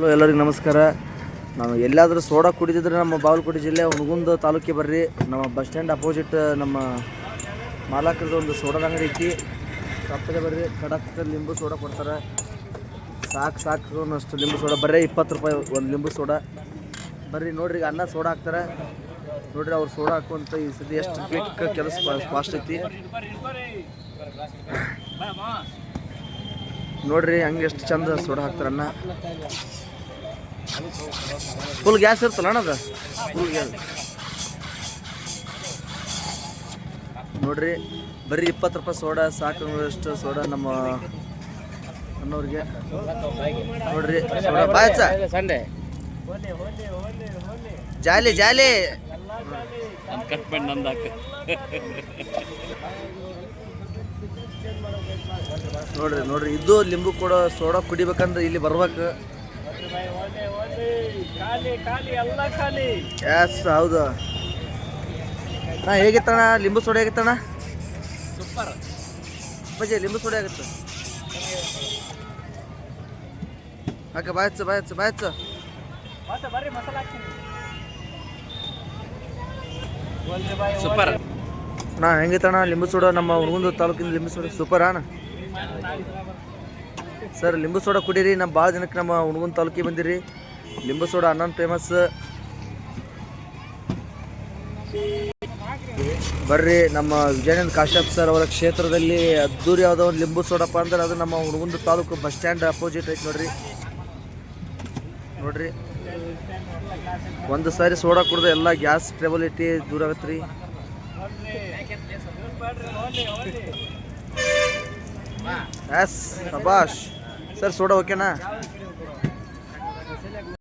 Hello, ಎಲ್ಲರಿಗೂ ನಮಸ್ಕಾರ. ನಾವು ಎಲ್ಲಾದರೂ ಸೋಡಾ ಕುಡಿದಿದ್ರೆ ನಮ್ಮ ಬಾಗಲಕೋಟೆ ಜಿಲ್ಲೆ ಹುಣಗುಂದ ತಾಲೂಕಿಗೆ ಬರ್ರಿ. ನಮ್ಮ ಬಸ್ ಸ್ಟ್ಯಾಂಡ್ ಅಪೋಸಿಟ್ ನಮ್ಮ ಮಾಲಾಕರದ ಒಂದು ಸೋಡಾದ ಅಂಗಡಿ ಐತಿ. ತಪ್ಪದೆ ಬರ್ರಿ ಕಡಕ್ ಲಿಂಬು ಸೋಡಾ ಕೊಡ್ತಾರೆ. ಸಾಕು ಸಾಕು ಅಷ್ಟು ಲಿಂಬು ಸೋಡಾ. ಬರ್ರಿ, ಇಪ್ಪತ್ತು ರೂಪಾಯಿ ಒಂದು ಲಿಂಬು ಸೋಡಾ. ಬರ್ರಿ, ನೋಡ್ರಿ, ಈಗ ಅನ್ನ ಸೋಡಾ ಹಾಕ್ತಾರೆ. ನೋಡ್ರಿ, ಅವ್ರು ಸೋಡಾ ಹಾಕುವಂಥ ಈ ಸತಿ ಎಷ್ಟು ಕ್ವಿಕ್ ಕೆಲಸ ಫಾಸ್ಟ್ ಐತಿ. ನೋಡ್ರಿ, ಹಂಗೆ ಎಷ್ಟು ಚಂದ ಸೋಡಾ ಹಾಕ್ತಾರೆ ಅನ್ನ. ಫುಲ್ ಗ್ಯಾಸ್ ಇರ್ತಲ್ಲ ಅಣ್ಣ ಅದು? ಫುಲ್ ಗ್ಯಾಸ್ ನೋಡ್ರಿ ಬರೀ ಇಪ್ಪತ್ತು ರೂಪಾಯಿ ಸೋಡಾ ಸಾಕು ಅಷ್ಟು ಸೋಡಾ ನಮ್ಮ ಅನ್ನೋರಿಗೆ ನೋಡ್ರಿ ಸೋಡಾ ಬಾಯ್ಚ ಸಂಡೆ ಜಾಲಿ ಜಾಲಿ. ಕಟ್ ಮಾಡಿ ನಂದು ಹಾಕ. ನೋಡ್ರಿ ನೋಡ್ರಿ ಇದು ಲಿಂಬು ಕೂಡ ಸೋಡಾ ಕುಡಿಬೇಕಂದ್ರೆ ಇಲ್ಲಿ ಬರ್ಬೇಕು. ಎಸ್ ಹೌದು. ಅಣ್ಣ ಹೇಗಿತ್ತಣ್ಣ ಲಿಂಬು ಸೋಡೆ ಹೇಗಿತ್ತಣ್ಣ ಸೂಪರ್ ಬಜ್ಜಿ ಲಿಂಬು ಸೋಡೆ ಆಗುತ್ತೆ ಹಾಕ ಬಾಯ್ಚ ಬಾಯ್ಚ ಬಾಯ್ ಸೂಪರ್ ಅಣ್ಣ ಹೆಂಗಿತ್ತಣ್ಣ ಲಿಂಬು ಸೋಡ ನಮ್ಮ ಹುಡುಗಂದು ತಾಲೂಕಿನ ಲಿಂಬು ಸೋಡ. ಸೂಪರ್ ಅಣ್ಣ? ಸರ್, ಲಿಂಬು ಸೋಡಾ ಕುಡೀರಿ ನಮ್ಮ ಭಾಳ ಜನಕ್ಕೆ ನಮ್ಮ ಹುಣಗುಂದ ತಾಲೂಕಿಗೆ ಬಂದಿರಿ. ಲಿಂಬು ಸೋಡಾ ಅನ್ನೊಂದು ಫೇಮಸ್ ಬರ್ರಿ, ನಮ್ಮ ವಿಜಯಾನಂದ ಕಾಶ್ಯಪ್ ಸರ್ ಅವರ ಕ್ಷೇತ್ರದಲ್ಲಿ ಅದ್ದೂರಿ ಯಾವುದೋ ಒಂದು ಲಿಂಬು ಸೋಡಪ್ಪ ಅಂದ್ರೆ ಅದು ನಮ್ಮ Hungund taluk bus stand opposite ಐತೆ ನೋಡ್ರಿ. ನೋಡ್ರಿ. ಒಂದು ಸಾರಿ ಸೋಡಾ ಕುಡ್ದು ಎಲ್ಲ ಗ್ಯಾಸ್ ಟ್ರಬಲಿಟಿ ದೂರ ಆಗತ್ತೆ ರೀ ಎಸ್ ಶಬಾಷ್ ಸರ್ ಸೋಡಾ ಓಕೆನಾ